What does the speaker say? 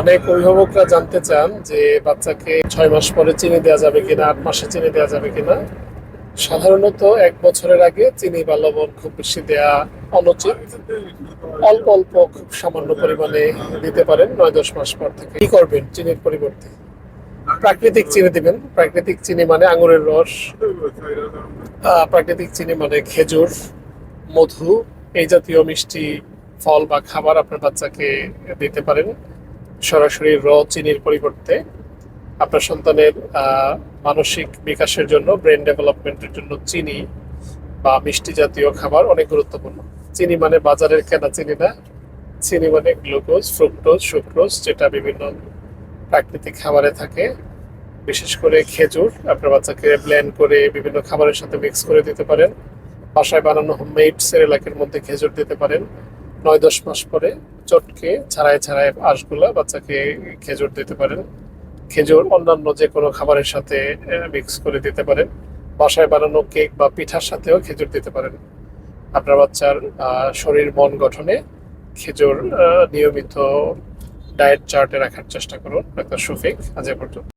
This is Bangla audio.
অনেক অভিভাবকরা জানতে চান যে বাচ্চাকে ছয় মাস পরে চিনি দেওয়া যাবে কিনা, আট মাসে চিনি দেওয়া যাবে কিনা। সাধারণত এক বছরের আগে চিনি বা লবণ খুব বেশি দেয়া অনুচিত। অল্প অল্প খুব সামান্য পরিমাণে দিতে পারেন নয়, দশ মাস পর থেকে। কি করবেন চিনির পরিবর্তে? প্রাকৃতিক চিনি দিবেন। প্রাকৃতিক চিনি মানে আঙুরের রস প্রাকৃতিক চিনি মানে খেজুর, মধু, এই জাতীয় মিষ্টি ফল বা খাবার আপনার বাচ্চাকে দিতে পারেন। সরাসরি র চিনির পরিবর্তে আপনার সন্তানের মানসিক বিকাশের জন্য ব্রেন ডেভেলপমেন্টের জন্য চিনি বা মিষ্টি জাতীয় খাবার অনেক গুরুত্বপূর্ণ। চিনি মানে বাজারের কেনা চিনি না। চিনি মানে গ্লুকোজ, ফ্রুক্টোজ, সুক্রোজ যেটা বিভিন্ন প্রাকৃতিক খাবারে থাকে। বিশেষ করে খেজুর, আপনার বাচ্চাকে ব্লেন্ড করে বিভিন্ন খাবারের সাথে মিক্স করে দিতে পারেন। বাসায় বানানো হোমমেড সেরেলাকের মধ্যে খেজুর দিতে পারেন। নয় দশ মাস পরে চটকে ছাড়াই ছাড়াই আঁশগুলা বাচ্চাকে খেজুর দিতে পারেন। খেজুর অন্যান্য যে কোনো খাবারের সাথে মিক্স করে দিতে পারেন। বাসায় বানানো কেক বা পিঠার সাথেও খেজুর দিতে পারেন। আপনার বাচ্চার শরীর মন গঠনে খেজুর নিয়মিত ডায়েট চার্টে রাখার চেষ্টা করুন, ডাক্তার শফিক, আজ পর্যন্ত।